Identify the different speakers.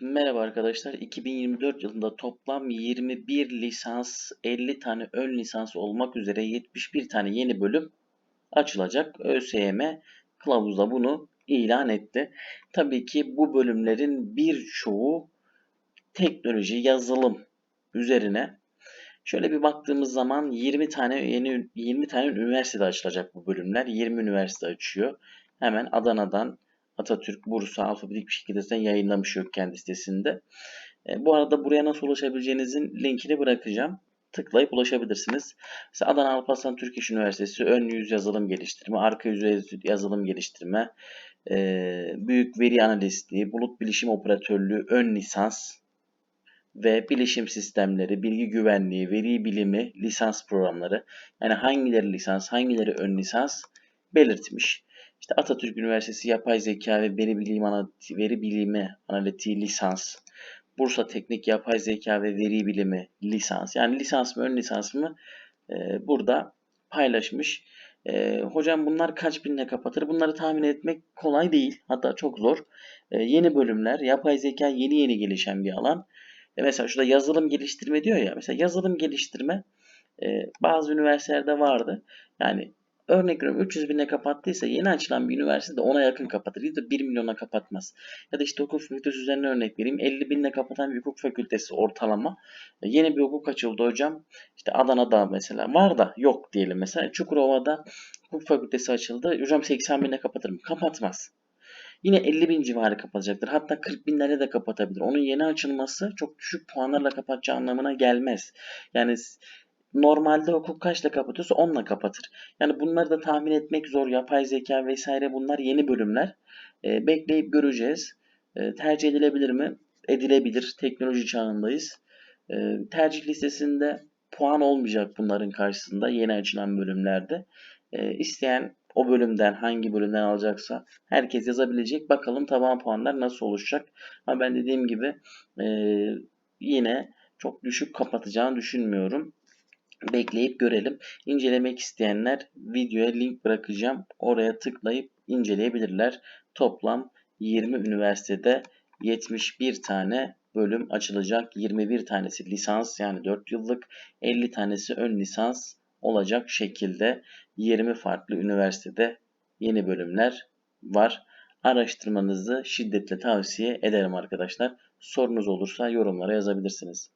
Speaker 1: Merhaba arkadaşlar. 2024 yılında toplam 21 lisans, 50 tane ön lisans olmak üzere 71 tane yeni bölüm açılacak. ÖSYM kılavuzda bunu ilan etti. Tabii ki bu bölümlerin birçoğu teknoloji, yazılım üzerine. Şöyle bir baktığımız zaman 20 tane yeni 20 tane üniversitede açılacak bu bölümler. 20 üniversite açıyor. Hemen Adana'dan Atatürk, Bursa alfabetik bir şekilde zaten yayınlamış yok kendi sitesinde. E, bu arada buraya nasıl ulaşabileceğinizin linkini bırakacağım. Tıklayıp ulaşabilirsiniz. Mesela Adana Alparslan Türk İş Üniversitesi ön yüz yazılım geliştirme, arka yüz yazılım geliştirme, e, büyük veri analistliği, bulut bilişim operatörlüğü ön lisans ve bilişim sistemleri, bilgi güvenliği, veri bilimi, lisans programları. Yani hangileri lisans, hangileri ön lisans belirtmiş. İşte Atatürk Üniversitesi Yapay Zeka ve Veri Bilimi, Analiti, Veri Bilimi Analitiği lisans. Bursa Teknik Yapay Zeka ve Veri Bilimi lisans. Yani lisans mı ön lisans mı e, burada paylaşmış. E, hocam bunlar kaç binle kapatır? Bunları tahmin etmek kolay değil. Hatta çok zor. E, yeni bölümler, yapay zeka yeni yeni gelişen bir alan. E, mesela şurada yazılım geliştirme diyor ya. Mesela yazılım geliştirme e, bazı üniversitelerde vardı. Yani örnek veriyorum 300 bine kapattıysa yeni açılan bir üniversite de ona yakın kapatır. Ya da 1 milyona kapatmaz. Ya da işte hukuk fakültesi üzerine örnek vereyim. 50 binle kapatan bir hukuk fakültesi ortalama. E, yeni bir hukuk açıldı hocam. İşte Adana'da mesela var da yok diyelim mesela. Çukurova'da hukuk fakültesi açıldı. Hocam 80 bine kapatır mı? Kapatmaz. Yine 50 bin civarı kapatacaktır. Hatta 40 binlere de kapatabilir. Onun yeni açılması çok düşük puanlarla kapatacağı anlamına gelmez. Yani normalde hukuk kaçla kapatıyorsa onunla kapatır. Yani bunları da tahmin etmek zor. Yapay zeka vesaire bunlar yeni bölümler. E, bekleyip göreceğiz. E, tercih edilebilir mi? Edilebilir. Teknoloji çağındayız. E, tercih listesinde puan olmayacak bunların karşısında yeni açılan bölümlerde. E, isteyen o bölümden hangi bölümden alacaksa herkes yazabilecek. Bakalım taban puanlar nasıl oluşacak. Ama ben dediğim gibi e, yine çok düşük kapatacağını düşünmüyorum. Bekleyip görelim. İncelemek isteyenler videoya link bırakacağım. Oraya tıklayıp inceleyebilirler. Toplam 20 üniversitede 71 tane bölüm açılacak. 21 tanesi lisans yani 4 yıllık, 50 tanesi ön lisans olacak şekilde 20 farklı üniversitede yeni bölümler var. Araştırmanızı şiddetle tavsiye ederim arkadaşlar. Sorunuz olursa yorumlara yazabilirsiniz.